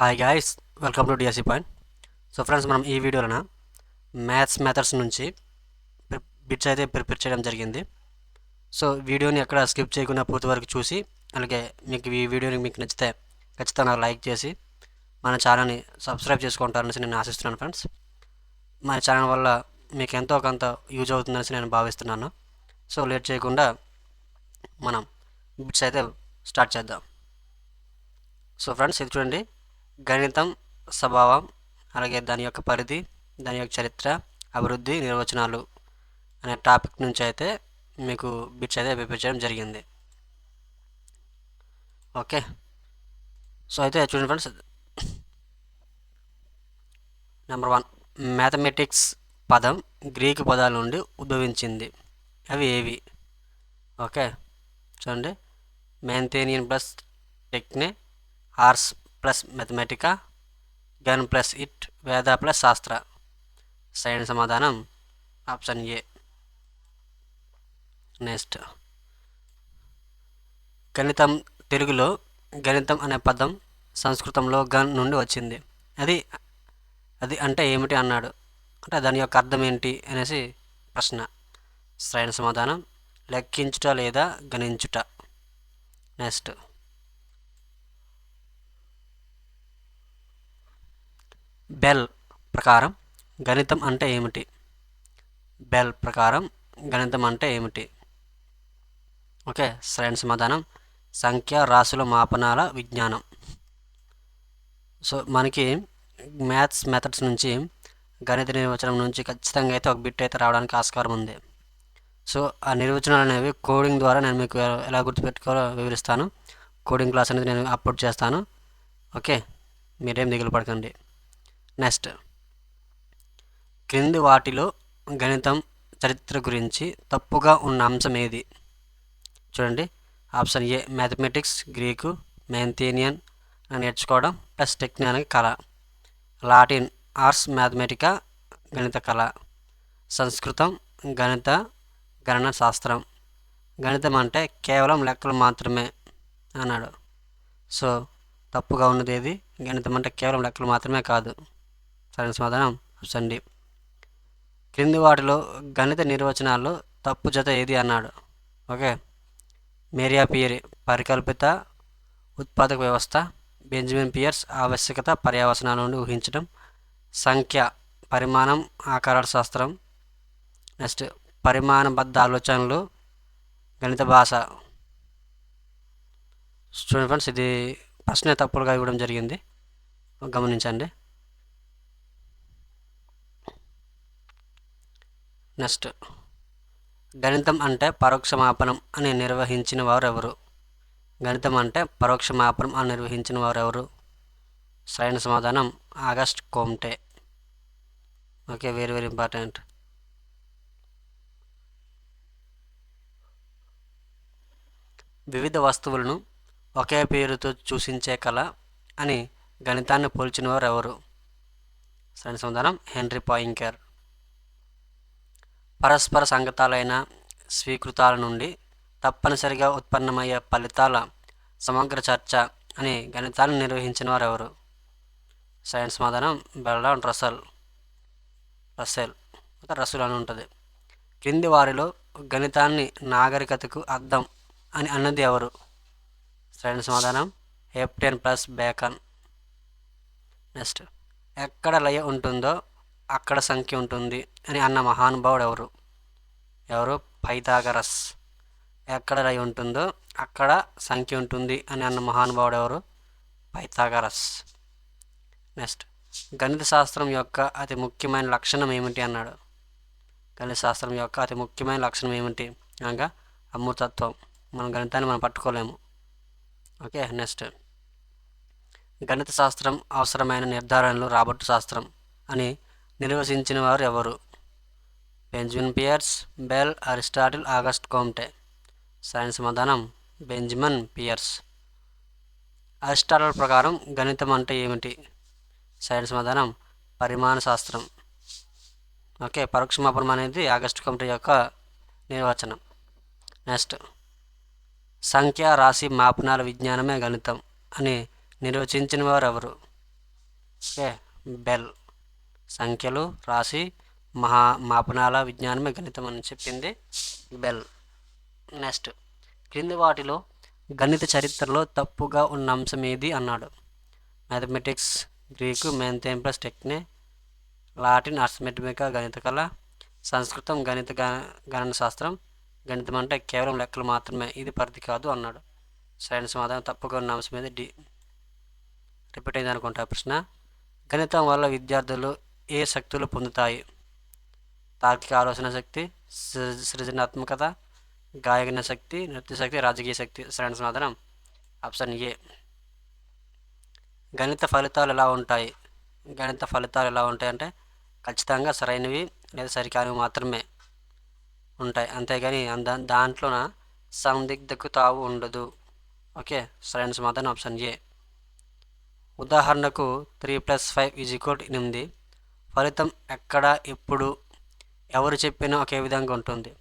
Hi guys welcome to DSC point so friends మనం ఈ వీడియోలోన మ్యాథ్స్ మెథడ్స్ నుంచి బిట్స్ అయితే ప్రిపేర్ చేయడం జరిగింది. సో వీడియోని ఎక్కడ స్కిప్ చేయకుండా పూర్తి వరకు చూసి అలాగే మీకు ఈ వీడియోని మీకు నచ్చితే ఖచ్చితంగా లైక్ చేసి మన ఛానల్ని సబ్స్క్రైబ్ చేసుకుంటారనేసి నేను ఆశిస్తున్నాను ఫ్రెండ్స్ మన ఛానల్ వల్ల మీకు ఎంతో కొంత యూజ్ అవుతుందనేసి నేను భావిస్తున్నాను. సో లేట్ చేయకుండా మనం బిట్స్ అయితే స్టార్ట్ చేద్దాం. సో ఫ్రెండ్స్ ఇది చూడండి. గణితం స్వభావం అలాగే దాని యొక్క పరిధి దాని యొక్క చరిత్ర అభివృద్ధి నిర్వచనాలు అనే టాపిక్ నుంచి అయితే మీకు బిట్స్ అయితే ప్రిపేర్ జరిగింది. ఓకే. సో అయితే చూడండి ఫ్రెండ్స్ నెంబర్ వన్ మ్యాథమెటిక్స్ పదం గ్రీకు పదాల నుండి ఉద్భవించింది. అవి ఏవి? ఓకే. చూడండి. మ్యాంథేనియన్ ప్లస్ టెక్నే ఆర్స్ ప్లస్ మెథమెటికా గన్ ప్లస్ ఇట్ వేద ప్లస్ శాస్త్ర సైన్ సమాధానం ఆప్షన్ ఏ నెక్స్ట్ గణితం తెలుగులో గణితం అనే పదం సంస్కృతంలో గన్ నుండి వచ్చింది. అది అది అంటే ఏమిటి అన్నాడు. అంటే దాని యొక్క అర్థం ఏంటి అనేసి ప్రశ్న. సరైన సమాధానం లెక్కించుట లేదా గణించుట. నెక్స్ట్ బెల్ ప్రకారం గణితం అంటే ఏమిటి? బెల్ ప్రకారం గణితం అంటే ఏమిటి? ఓకే సరైన సమాధానం. సంఖ్య రాసుల మాపనాల విజ్ఞానం. సో మనకి మ్యాథ్స్ మెథడ్స్ నుంచి గణిత నిర్వచనం నుంచి ఖచ్చితంగా అయితే ఒక బిట్ అయితే రావడానికి ఆస్కారం ఉంది. సో ఆ నిర్వచనాలు అనేవి కోడింగ్ ద్వారా నేను మీకు ఎలా గుర్తుపెట్టుకోవాలో వివరిస్తాను. కోడింగ్ క్లాస్ అనేది నేను అప్లోడ్ చేస్తాను. ఓకే మీరేం దిగులు పడకండి. నెక్స్ట్. క్రింది వాటిలో గణితం చరిత్ర గురించి తప్పుగా ఉన్న అంశం ఏది? చూడండి. ఆప్షన్ ఏ మ్యాథమెటిక్స్ గ్రీకు మ్యాంథేనియన్ నేర్చుకోవడం ప్లస్ టెక్నిక్ కళ. లాటిన్ ఆర్ట్స్ మ్యాథమెటికా గణిత కళ. సంస్కృతం గణిత గణన శాస్త్రం గణితం అంటే కేవలం లెక్కలు మాత్రమే అన్నాడు. సో తప్పుగా ఉన్నది ఏది? గణితం అంటే కేవలం లెక్కలు మాత్రమే కాదు. సరైన సమాధానం. ఆప్షన్ డి క్రింది వాటిలో గణిత నిర్వచనాల్లో తప్పు జత ఏది అన్నాడు? ఓకే. మేరియా పియరి పరికల్పిత ఉత్పాదక వ్యవస్థ బెంజమిన్ పియర్స్ ఆవశ్యకత పర్యావసనాల నుండి ఊహించడం సంఖ్య పరిమాణం ఆకారాల శాస్త్రం. నెక్స్ట్ పరిమాణబద్ధ ఆలోచనలు గణిత భాష. స్టూడెంట్ ఫ్రెండ్స్ ఇది ప్రశ్న తప్పులుగా ఇవ్వడం జరిగింది. గమనించండి. నెక్స్ట్. గణితం అంటే పరోక్ష మాపనం అని నిర్వహించిన వారు ఎవరు గణితం అంటే పరోక్ష మాపనం అని నిర్వహించిన వారు ఎవరు సరైన సమాధానం August Comte. Okay very very important. వివిధ వస్తువులను ఒకే పేరుతో సూచించే కళ అని గణితాన్ని పోల్చిన వారు ఎవరు సరైన సమాధానం హెన్రీ పాయింకర్. పరస్పర సంగతాలైన స్వీకృతాల నుండి తప్పనిసరిగా ఉత్పన్నమయ్యే ఫలితాల సమగ్ర చర్చ అని గణితాన్ని నిర్వహించిన వారు ఎవరు సైన్స్ సమాధానం బెల్డాన్ రసల్ రసెల్ రసుల్ అని ఉంటుంది. క్రింది వారిలో గణితాన్ని నాగరికతకు అర్థం అని అన్నది ఎవరు? సరైన సమాధానం హెప్టెన్ ప్లస్ బేకన్. నెక్స్ట్. ఎక్కడ లయ ఉంటుందో అక్కడ సంఖ్య ఉంటుంది అని అన్న మహానుభావుడు ఎవరు? ఎవరు? పైథాగరస్. ఎక్కడ రై ఉంటుందో అక్కడ సంఖ్య ఉంటుంది అని అన్న మహానుభావుడు ఎవరు? పైథాగరస్. నెక్స్ట్. గణిత శాస్త్రం యొక్క అతి ముఖ్యమైన లక్షణం ఏమిటి అన్నాడు? గణిత శాస్త్రం యొక్క అతి ముఖ్యమైన లక్షణం ఏమిటి? అనగా అమృతత్వం. మన గణితాన్ని మనం పట్టుకోలేము. Okay next. గణిత శాస్త్రం అవసరమైన నిర్ధారణలు రాబట్టు శాస్త్రం అని నిర్వచించిన వారు ఎవరు? Benjamin Peirce Bell Aristotle August Comte. Science సమాధానం బెంజమిన్ పియర్స్. అరిస్టాటిల్ ప్రకారం గణితం అంటే ఏమిటి? సైన్స్ సమాధానం పరిమాణ శాస్త్రం. ఓకే పరోక్ష మాపనం అనేది ఆగస్ట్ కమిటీ యొక్క నిర్వచనం. నెక్స్ట్. సంఖ్య రాశి మాపనాల విజ్ఞానమే గణితం అని నిర్వచించిన వారు ఎవరు? Okay Bell. సంఖ్యలు రాసి మహా మాపనాల విజ్ఞానమే గణితం అని చెప్పింది బెల్. నెక్స్ట్ క్రింది వాటిలో గణిత చరిత్రలో తప్పుగా ఉన్న అంశం ఏది అన్నాడు. మ్యాథమెటిక్స్ గ్రీకు మెంతేం ప్లస్ టెక్నే లాటిన్ అర్థమెటిమిక గణిత కళ సంస్కృతం గణిత గణ- గణన శాస్త్రం గణితం అంటే కేవలం లెక్కలు మాత్రమే ఇది పరిధి కాదు అన్నాడు. సైన్స్ సమాధానం తప్పుగా ఉన్న అంశం మీద డి. రిపీట్ అయింది అనుకుంటా ప్రశ్న. గణితం వల్ల విద్యార్థులు ఏ శక్తులు పొందుతాయి? తార్కిక ఆలోచన శక్తి సృజనాత్మకత గాయన శక్తి నృత్య శక్తి రాజకీయ శక్తి సరైన సమాధానం ఆప్షన్ ఏ. గణిత ఫలితాలు ఎలా ఉంటాయి? గణిత ఫలితాలు ఎలా ఉంటాయి అంటే ఖచ్చితంగా సరైనవి లేదా సరికానివి మాత్రమే ఉంటాయి. అంతేగాని అంద దాంట్లోన సందిగ్ధకు తావు ఉండదు. ఓకే? సరైన సమాధానం ఆప్షన్ ఏ. ఉదాహరణకు three plus five is equal ఎనిమిది. ఫలితం ఎక్కడ ఎప్పుడు ఎవరు చెప్పినా ఒకే విధంగా ఉంటుంది.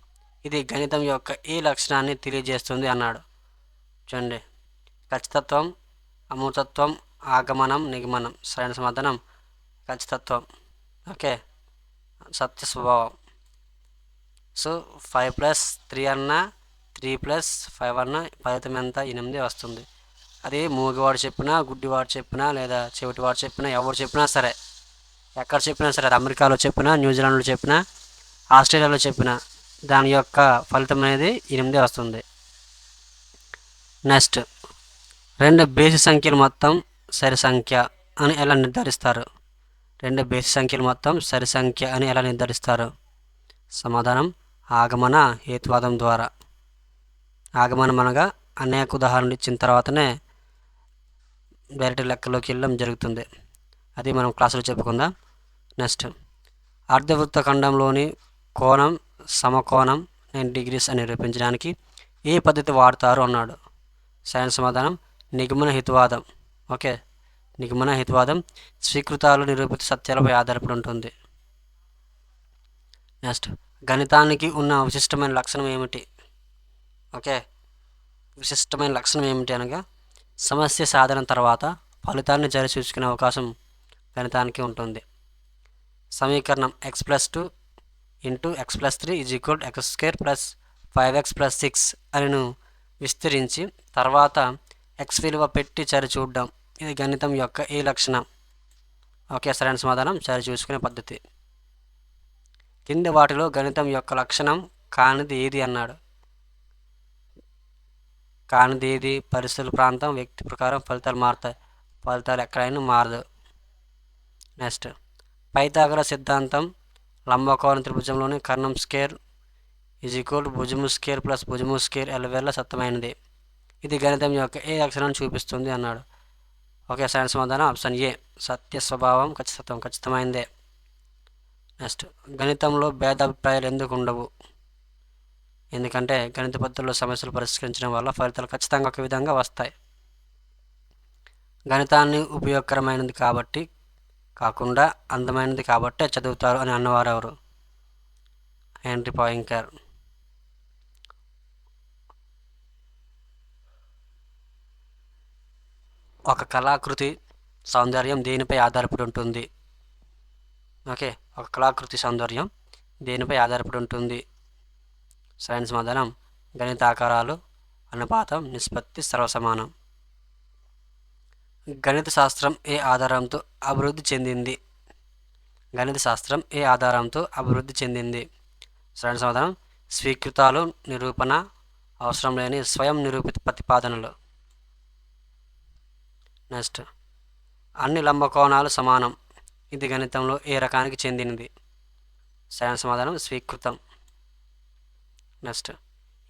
ఇది గణితం యొక్క ఈ లక్షణాన్ని తెలియజేస్తుంది అన్నాడు. చూడండి. ఖచ్చితత్వం అమృతత్వం ఆగమనం నిగమనం. సరైన సమాధానం. ఖచ్చితత్వం. ఓకే. సత్య స్వభావం. సో ఫైవ్ ప్లస్ త్రీ అన్న త్రీ ప్లస్ ఫైవ్ అన్న ఫలితం ఎంత? ఎనిమిది వస్తుంది. అది మూగివాడు చెప్పినా గుడ్డివాడు చెప్పినా లేదా చెవిటివాడు చెప్పినా ఎవరు చెప్పినా సరే. ఎక్కడ చెప్పినా సరే అది అమెరికాలో చెప్పినా న్యూజిలాండ్లో చెప్పినా ఆస్ట్రేలియాలో చెప్పినా దాని యొక్క ఫలితం అనేది ఎనిమిది వస్తుంది. నెక్స్ట్ రెండు బేసి సంఖ్యలు మొత్తం సరి సంఖ్య అని ఎలా నిర్ధారిస్తారు? రెండు బేసి సంఖ్యలు మొత్తం సరి సంఖ్య అని ఎలా నిర్ధారిస్తారు? సమాధానం ఆగమన హేతువాదం ద్వారా. ఆగమనం అనగా అనేక ఉదాహరణలు ఇచ్చిన తర్వాతనే డైరెక్ట్ లెక్కలోకి వెళ్ళడం జరుగుతుంది. అది మనం క్లాసులో చెప్పుకుందాం. నెక్స్ట్. అర్ధవృత్త ఖండంలోని కోణం సమకోణం నైన్ డిగ్రీస్ అని నిరూపించడానికి ఏ పద్ధతి వాడతారు అన్నాడు. సైన్స్ సమాధానం నిగమన హితవాదం. ఓకే. నిగమన హితవాదం స్వీకృతాలు నిరూపిత సత్యాలపై ఆధారపడి ఉంటుంది. నెక్స్ట్. గణితానికి ఉన్న విశిష్టమైన లక్షణం ఏమిటి? ఓకే. విశిష్టమైన లక్షణం ఏమిటి అనగా సమస్య సాధన తర్వాత ఫలితాన్ని జరిచూసుకునే అవకాశం గణితానికి ఉంటుంది. సమీకరణం x plus two into x plus three is equal x square plus five x plus six అనిను విస్తరించి తర్వాత ఎక్స్ విలువ పెట్టి సరి చూడడం. ఇది గణితం యొక్క ఏ లక్షణం? ఓకే సరైన సమాధానం. సరి చూసుకునే పద్ధతి. కింది వాటిలో గణితం యొక్క లక్షణం కానిది ఏది అన్నాడు? కానిది ఏది? పరిస్థితుల ప్రాంతం వ్యక్తి ప్రకారం ఫలితాలు మారుతాయి. ఫలితాలు ఎక్కడైనా మారదు. నెక్స్ట్ పైతాగర సిద్ధాంతం లంబకోణ త్రిభుజంలోని కర్ణం స్కేర్ ఈజ్ ఈక్వల్ భుజము స్కేర్ ప్లస్ భుజము స్కేర్ ఎలవేళ్ళ సత్తమైనది ఇది గణితం యొక్క ఏ లక్షణాన్ని చూపిస్తుంది అన్నాడు. ఓకే సైన్స్ సమాధానం ఆప్షన్ ఏ. సత్య స్వభావం ఖచ్చితత్వం ఖచ్చితమైనదే నెక్స్ట్ గణితంలో భేదాభిప్రాయాలు ఎందుకు ఉండవు? ఎందుకంటే గణిత పద్ధతుల్లో సమస్యలు పరిష్కరించడం వల్ల ఫలితాలు ఖచ్చితంగా ఒక విధంగా వస్తాయి. గణితాన్ని ఉపయోగకరమైనది కాబట్టి కాకుండా అందమైనది కాబట్టే చదువుతారు అని అన్నవారు ఎవరు హెన్రీ పాయింకర్. ఒక కళాకృతి సౌందర్యం దేనిపై ఆధారపడి ఉంటుంది? ఓకే ఒక కళాకృతి సౌందర్యం దేనిపై ఆధారపడి ఉంటుంది? సైన్స్ మదనం గణిత ఆకారాలు అనుపాతం నిష్పత్తి సర్వసమానం. గణిత శాస్త్రం ఏ ఆధారంతో అభివృద్ధి చెందింది? గణిత శాస్త్రం ఏ ఆధారంతో అభివృద్ధి చెందింది? సరైన సమాధానం స్వీకృతాలు నిరూపణ అవసరం లేని స్వయం నిరూపిత ప్రతిపాదనలు. నెక్స్ట్ అన్ని లంబకోణాలు సమానం. ఇది గణితంలో ఏ రకానికి చెందినది సరైన సమాధానం స్వీకృతం. నెక్స్ట్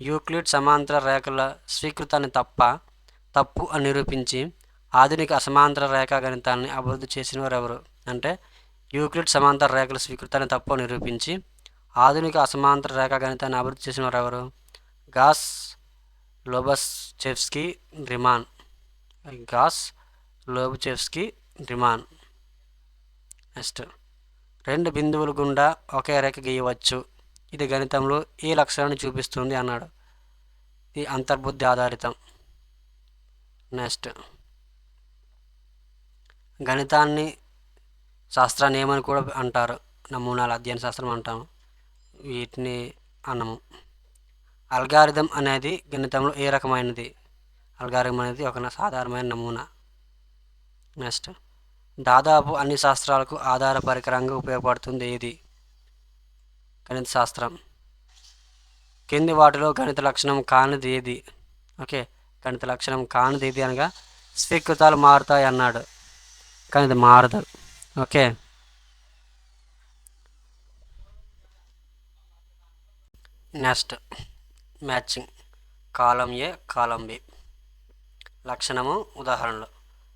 యూక్లిడ్ సమాంతర రేఖల స్వీకృతాన్ని తప్ప తప్పు అని నిరూపించి ఆధునిక అసమాంతర రేఖా గణితాన్ని అభివృద్ధి చేసిన వారు ఎవరు అంటే యూక్లిడ్ సమాంతర రేఖల స్వీకృతాన్ని తప్పు నిరూపించి ఆధునిక అసమాంతర రేఖా గణితాన్ని అభివృద్ధి చేసిన వారు ఎవరు Gauss Lobachevsky Riemann. Gauss Lobachevsky Riemann. Next. రెండు బిందువుల గుండా ఒకే రేఖ గీయవచ్చు. ఇది గణితంలో ఏ లక్షణాన్ని చూపిస్తుంది అన్నాడు. ఇది అంతర్బుద్ధి ఆధారితం. నెక్స్ట్. గణితాన్ని శాస్త్రాన్ని ఏమని కూడా అంటారు. నమూనాల అధ్యయన శాస్త్రం అంటాము. వీటిని అన్నము అల్గారిథం అనేది గణితంలో ఏ రకమైనది? అల్గారిథం అనేది ఒక సాధారణమైన నమూనా. నెక్స్ట్. దాదాపు అన్ని శాస్త్రాలకు ఆధార పరికరంగా ఉపయోగపడుతుంది ఏది? గణిత శాస్త్రం. కింది వాటిలో గణిత లక్షణం కానిది ఏది? ఓకే. గణిత లక్షణం కానిది ఏది అనగా స్వీకృతాలు మారుతాయి అన్నాడు. కానీ అది మారదు. ఓకే? నెక్స్ట్. మ్యాచింగ్. కాలం ఏ కాలం బి. లక్షణము ఉదాహరణలు.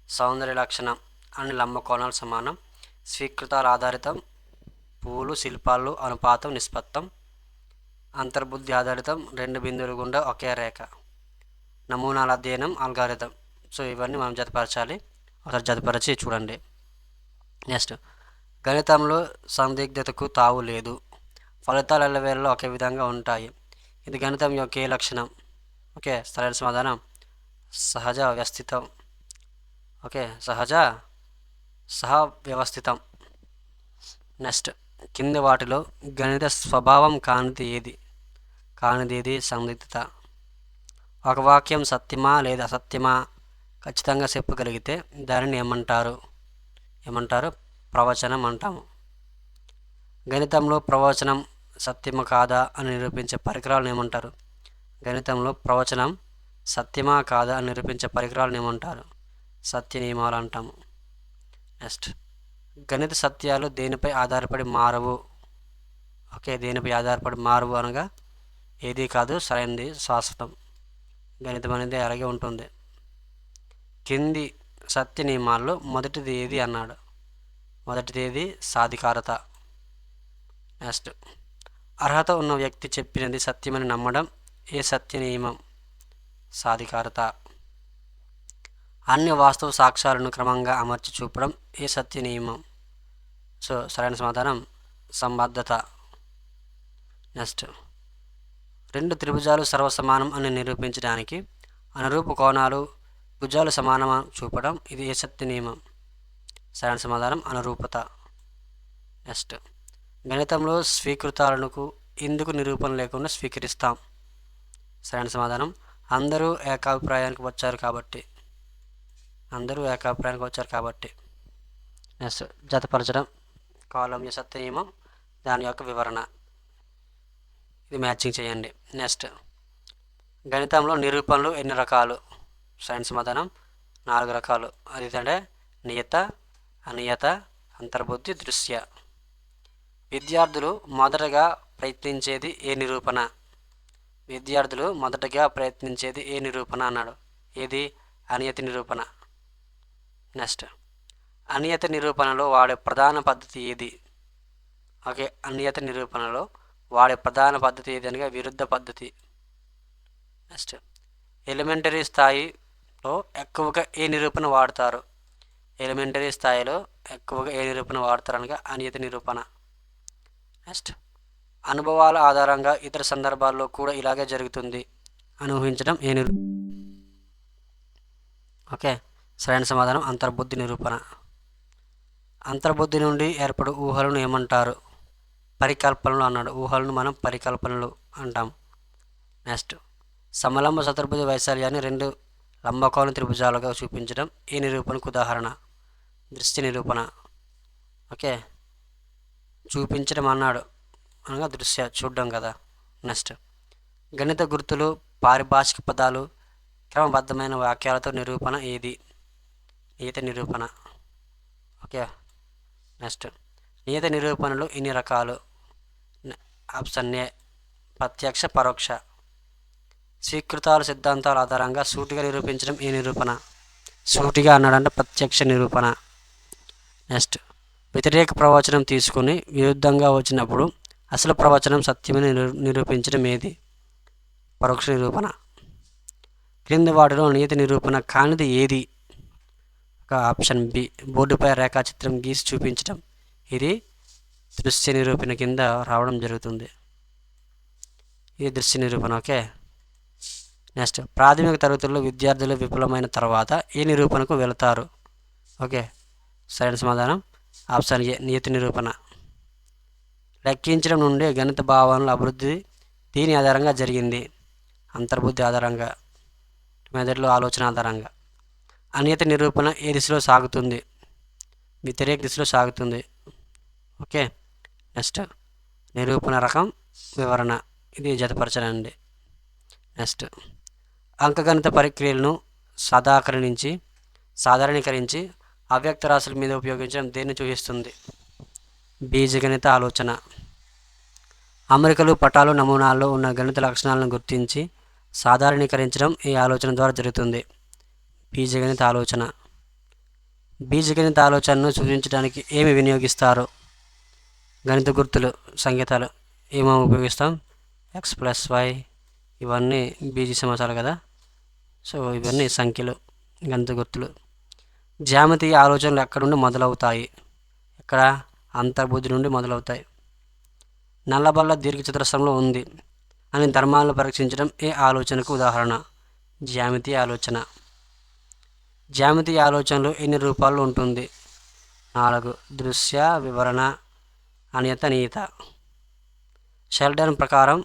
సౌందర్య లక్షణం అన్ని లంబకోణాలు సమానం. స్వీకృతాల ఆధారితం. పూలు శిల్పాలు అనుపాతం నిష్పత్తం. అంతర్బుద్ధి ఆధారితం. రెండు బిందువులు గుండా ఒకే రేఖ. నమూనాల అధ్యయనం అల్గారిథం. సో ఇవన్నీ మనం జతపరచాలి. ఒకసారి జతపరిచి చూడండి. నెక్స్ట్ గణితంలో సందిగ్ధతకు తావు లేదు. ఫలితాలు ఎల్లవేళలో ఒకే విధంగా ఉంటాయి. ఇది గణితం యొక్క ఏ లక్షణం? ఓకే సరైన సమాధానం. సహజ వ్యవస్థితం. ఓకే సహజ సహ వ్యవస్థితం. నెక్స్ట్ కింది వాటిలో గణిత స్వభావం కానిది ఏది? కానిది ఏది? సందిగ్ధత. ఒక వాక్యం సత్యమా లేదా అసత్యమా? ఖచ్చితంగా చెప్పగలిగితే దానిని ఏమంటారు? ఏమంటారు? ప్రవచనం అంటాము. గణితంలో ప్రవచనం సత్యమా కాదా అని నిరూపించే పరికరాలను ఏమంటారు? గణితంలో ప్రవచనం సత్యమా కాదా అని నిరూపించే పరికరాలను ఏమంటారు? సత్య నియమాలు అంటాము. నెక్స్ట్. గణిత సత్యాలు దేనిపై ఆధారపడి మారవు? ఓకే దేనిపై ఆధారపడి మారవు అనగా ఏది కాదు సరైనది శాశ్వతం. గణితం అనేది అలాగే ఉంటుంది. కింది సత్య నియమాల్లో మొదటిది ఏది అన్నాడు. మొదటిది ఏది సాధికారత. నెక్స్ట్. అర్హత ఉన్న వ్యక్తి చెప్పినది సత్యమని నమ్మడం ఏ సత్య నియమం సాధికారత. అన్ని వాస్తవ సాక్ష్యాలను క్రమంగా అమర్చి చూపడం ఏ సత్య నియమం సో సరైన సమాధానం సంబద్ధత. నెక్స్ట్. రెండు త్రిభుజాలు సర్వసమానం అని నిరూపించడానికి అనురూప కోణాలు భుజాలు సమానమా? చూపడం. ఇది ఏ సత్య నియమం. సరైన సమాధానం. అనురూపత. నెక్స్ట్. గణితంలో స్వీకృతాలకు ఎందుకు నిరూపణ లేకుండా స్వీకరిస్తాం. సరైన సమాధానం. అందరూ ఏకాభిప్రాయానికి వచ్చారు కాబట్టి. అందరూ ఏకాభిప్రాయానికి వచ్చారు కాబట్టి. నెక్స్ట్. జతపరచడం. కాలం యొక్క సత్య నియమం. దాని యొక్క వివరణ. ఇది మ్యాచింగ్ చేయండి. నెక్స్ట్. గణితంలో నిరూపణలు ఎన్ని రకాలు? సైన్స్ సమాధానం నాలుగు రకాలు. అది ఏంటంటే నియత అనియత అంతర్బుద్ధి దృశ్య. విద్యార్థులు మొదటగా ప్రయత్నించేది ఏ నిరూపణ? విద్యార్థులు మొదటగా ప్రయత్నించేది ఏ నిరూపణ అన్నాడు? ఏది? అనియత నిరూపణ. నెక్స్ట్. అనియత నిరూపణలో వాడే ప్రధాన పద్ధతి ఏది? ఓకే అనియత నిరూపణలో వాడే ప్రధాన పద్ధతి ఏది అనగా విరుద్ధ పద్ధతి. నెక్స్ట్. ఎలిమెంటరీ స్థాయి లో ఎక్కువగా ఏ నిరూపణ వాడతారు? ఎలిమెంటరీ స్థాయిలో ఎక్కువగా ఏ నిరూపణ వాడతారు అనగా అనియత నిరూపణ. నెక్స్ట్ అనుభవాల ఆధారంగా ఇతర సందర్భాల్లో కూడా ఇలాగే జరుగుతుంది. అనుభవించడం ఏ నిరూ ఓకే సరైన సమాధానం అంతర్బుద్ధి నిరూపణ. అంతర్బుద్ధి నుండి ఏర్పడు ఊహలను ఏమంటారు? పరికల్పనలు అన్నాడు. ఊహలను మనం పరికల్పనలు అంటాం. నెక్స్ట్ సమలంబ చతుర్భుజ వైశాల్యాన్ని రెండు లంబకోణ త్రిభుజాలుగా చూపించడం ఈ నిరూపణకు ఉదాహరణ. దృష్టి నిరూపణ. ఓకే? చూపించడం అన్నాడు. అనగా దృశ్య చూడడం కదా. నెక్స్ట్. గణిత గుర్తులు పారిభాషిక పదాలు క్రమబద్ధమైన వాక్యాలతో నిరూపణ ఏది? ఈత నిరూపణ. ఓకే? నెక్స్ట్. నియత నిరూపణలు ఇన్ని రకాలు. ఆప్షన్ ఏ ప్రత్యక్ష పరోక్ష. స్వీకృతాల సిద్ధాంతాల ఆధారంగా సూటిగా నిరూపించడం ఈ నిరూపణ? సూటిగా అన్నాడంటే ప్రత్యక్ష నిరూపణ. నెక్స్ట్ వ్యతిరేక ప్రవచనం తీసుకుని విరుద్ధంగా వచ్చినప్పుడు అసలు ప్రవచనం సత్యమని నిరూపించడం ఏది? పరోక్ష నిరూపణ. క్రింది వాటిలో నియతి నిరూపణ కానిది ఏది? ఒక ఆప్షన్ బి బోర్డుపై రేఖాచిత్రం గీసి చూపించడం. ఇది దృశ్య నిరూపణ కింద రావడం జరుగుతుంది. ఇది దృశ్య నిరూపణ ఓకే? నెక్స్ట్. ప్రాథమిక తరగతుల్లో విద్యార్థులు విఫలమైన తర్వాత ఏ నిరూపణకు వెళతారు? ఓకే. సరైన సమాధానం. ఆప్షన్ ఏ నియతి నిరూపణ. లెక్కించడం నుండి గణిత భావనల అభివృద్ధి దీని ఆధారంగా జరిగింది. అంతర్బుద్ధి ఆధారంగా. మెదడులో ఆలోచన ఆధారంగా. అనియత నిరూపణ ఏ దిశలో సాగుతుంది? వ్యతిరేక దిశలో సాగుతుంది. ఓకే. నెక్స్ట్. నిరూపణ రకం వివరణ. ఇది జతపరచనండి నెక్స్ట్. అంకగణిత ప్రక్రియలను సాధాకరణించి సాధారణీకరించి అవ్యక్త రాశుల మీద ఉపయోగించడం దేన్ని సూచిస్తుంది బీజగణిత ఆలోచన. అమరికలు పటాలు నమూనాల్లో ఉన్న గణిత లక్షణాలను గుర్తించి సాధారణీకరించడం ఈ ఆలోచన ద్వారా జరుగుతుంది. బీజగణిత ఆలోచన. బీజగణిత ఆలోచనను సూచించడానికి ఏమి వినియోగిస్తారు? గణిత గుర్తులు సంకేతాలు ఏమేమి ఉపయోగిస్తాం? ఎక్స్ ప్లస్ వై ఇవన్నీ బీజీ సమాసాలు కదా. సో ఇవన్నీ సంఖ్యలు గంత గుర్తులు. జ్యామితీయ ఆలోచనలు ఎక్కడ నుండి మొదలవుతాయి? ఎక్కడ? అంతర్బుద్ధి నుండి మొదలవుతాయి. నల్లబల్ల దీర్ఘచతురస్రంలో ఉంది అని ధర్మాలను పరీక్షించడం ఏ ఆలోచనకు ఉదాహరణ? జ్యామితీయ ఆలోచన. జ్యామితి ఆలోచనలు ఎన్ని రూపాలు ఉంటుంది? నాలుగు. దృశ్య వివరణ అనియత నియత. షెల్డన్ ప్రకారం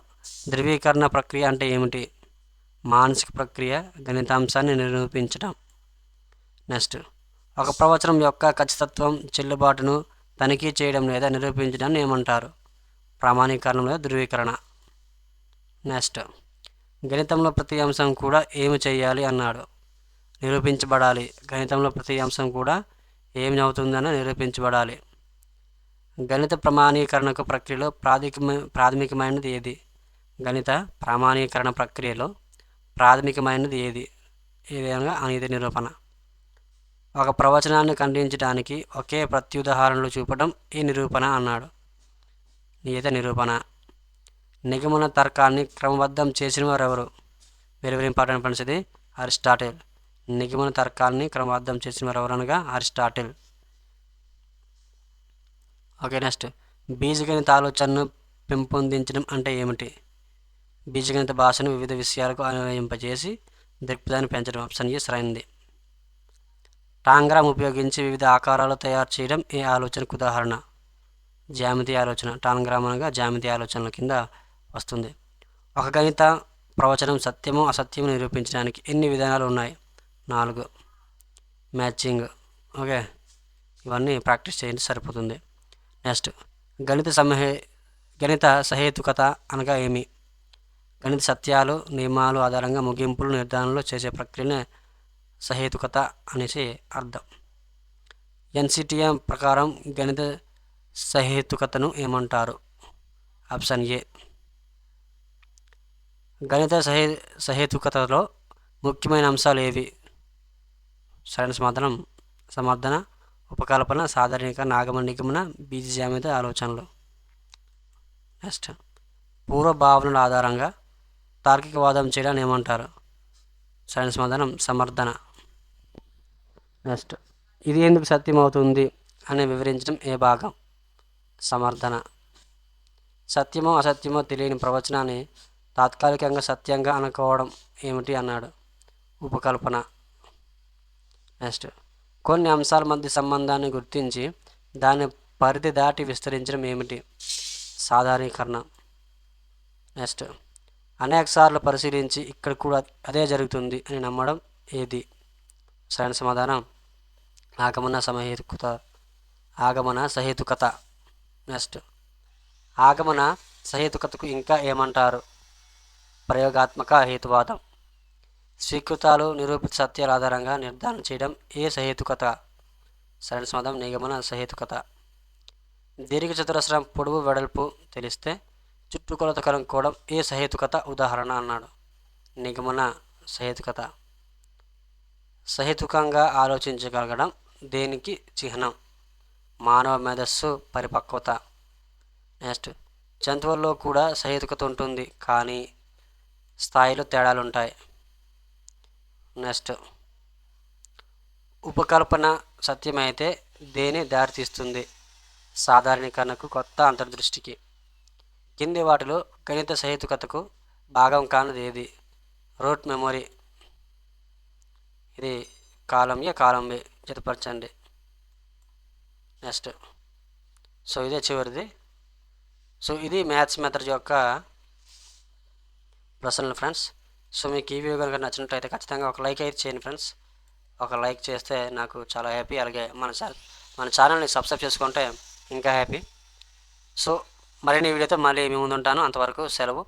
ధృవీకరణ ప్రక్రియ అంటే ఏమిటి? మానసిక ప్రక్రియ గణితాంశాన్ని నిరూపించడం నెక్స్ట్ ఒక ప్రవచనం యొక్క ఖచ్చితత్వం చెల్లుబాటును తనిఖీ చేయడం లేదా నిరూపించడం ఏమంటారు? ప్రామాణీకరణం లేదా ధృవీకరణ. నెక్స్ట్ గణితంలో ప్రతి అంశం కూడా ఏమి చేయాలి అన్నాడు. నిరూపించబడాలి. గణితంలో ప్రతి అంశం కూడా ఏమి అవుతుందని నిరూపించబడాలి. గణిత ప్రమాణీకరణకు ప్రక్రియలో ప్రాథమిక ప్రాథమికమైనది ఏది? గణిత ప్రామాణీకరణ ప్రక్రియలో ప్రాథమికమైనది ఏది? ఏదైనా అనేది నిరూపణ. ఒక ప్రవచనాన్ని ఖండించడానికి ఒకే ప్రత్యుదాహరణలు చూపడం ఈ నిరూపణ అన్నాడు. నియత నిరూపణ. నిగమన తర్కాన్ని క్రమబద్ధం చేసిన వారు ఎవరు వెరీ వెరీ ఇంపార్టెంట్ ఫ్రెండ్స్ ఇది అరిస్టాటిల్. నిగమన తర్కాన్ని క్రమబద్ధం చేసిన వారు ఎవరు అనగా అరిస్టాటిల్. Okay next. బీజగణిత ఆలోచనను పెంపొందించడం అంటే ఏమిటి? బీజగణిత భాషను వివిధ విషయాలకు అన్వయింపజేసి దృక్పథాన్ని పెంచడం ఆప్షన్ ఏ సరైనది. టాంగ్రామ్ ఉపయోగించి వివిధ ఆకారాలు తయారు చేయడం ఏ ఆలోచనకు ఉదాహరణ? జ్యామితి ఆలోచన. టాంగ్రామ్ అనగా జ్యామితి ఆలోచనల కింద వస్తుంది. ఒక గణిత ప్రవచనం సత్యము అసత్యము నిరూపించడానికి ఎన్ని విధానాలు ఉన్నాయి? నాలుగు. మ్యాచింగ్. ఓకే. ఇవన్నీ ప్రాక్టీస్ చేయండి సరిపోతుంది. నెక్స్ట్. గణిత సమహే గణిత సహేతుకత అనగా ఏమి? గణిత సత్యాలు నియమాలు ఆధారంగా ముగింపులు నిర్ధారణలు చేసే ప్రక్రియనే సహేతుకత అనేసి అర్థం. ఎన్సిటిఎం ప్రకారం గణిత సహేతుకతను ఏమంటారు? Option A. గణిత సహే సహేతుకతలో ముఖ్యమైన అంశాలు ఏవి? సరైన సమాధానం సమర్థన ఉపకల్పన సాధారణీకరణ ఆగమ నిగమన బీజజామిత ఆలోచనలు. నెక్స్ట్. పూర్వ భావనల ఆధారంగా తార్కికవాదం చేయడాన్ని ఏమంటారు? సరైన సమాధానం సమర్థన. నెక్స్ట్ ఇది ఎందుకు సత్యం అవుతుంది అని వివరించడం ఏ భాగం? సమర్థన. సత్యమో అసత్యమో తెలియని ప్రవచనాన్ని తాత్కాలికంగా సత్యంగా అనుకోవడం ఏమిటి అన్నాడు. ఉపకల్పన. నెక్స్ట్ కొన్ని అంశాల మధ్య సంబంధాన్ని గుర్తించి దాని పరిధి దాటి విస్తరించడం ఏమిటి? సాధారణీకరణ. నెక్స్ట్ అనేక సార్లు పరిశీలించి ఇక్కడ కూడా అదే జరుగుతుంది అని నమ్మడం ఏది? సరైన సమాధానం. ఆగమన సమహేతుకత. ఆగమన సహేతుకత. నెక్స్ట్. ఆగమన సహేతుకతకు ఇంకా ఏమంటారు? ప్రయోగాత్మక హేతువాదం. స్వీకృతాలు నిరూపిత సత్యాల ఆధారంగా నిర్ధారణ చేయడం ఏ సహేతుకత? సరైన సమాధానం నిగమన సహేతుకత. దీర్ఘచతురస్రం పొడవు వెడల్పు తెలిస్తే చుట్టుకొలత కనుక్కోవడం ఏ సహేతుకత ఉదాహరణ అన్నాడు. నిగమన సహేతుకత. సహేతుకంగా ఆలోచించగలగడం దేనికి చిహ్నం? మానవ మేధస్సు పరిపక్వత. నెక్స్ట్ జంతువుల్లో కూడా సహేతుకత ఉంటుంది కానీ స్థాయిలో తేడాలు ఉంటాయి నెక్స్ట్ ఉపకల్పన సత్యమైతే దేని దారితీస్తుంది? సాధారణీకరణకు కొత్త అంతర్దృష్టికి. కింది వాటిలో గణిత సహేతుకతకు భాగం కానిది ఏది? Rote memory. ఇది కాలం ఏ కాలం బి. జతపరచండి. నెక్స్ట్. సో ఇదే చివరిది. సో ఇది మ్యాథ్స్ మెథడ్ యొక్క ప్రశ్నలు ఫ్రెండ్స్. సో మీకు ఈ వీడియో కనుక నచ్చినట్లయితే ఖచ్చితంగా ఒక లైక్ అయితే చేయండి ఫ్రెండ్స్. ఒక లైక్ చేస్తే నాకు చాలా హ్యాపీ. అలాగే మన ఛానల్ మన ఛానల్ని సబ్స్క్రైబ్ చేసుకుంటే ఇంకా హ్యాపీ. సో మరిన్ని వీడియోతో మళ్ళీ మీ ముందు ఉంటాను అంతవరకు సెలవు.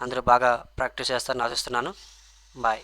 అందరూ బాగా ప్రాక్టీస్ చేస్తారని ఆశిస్తున్నాను. బాయ్.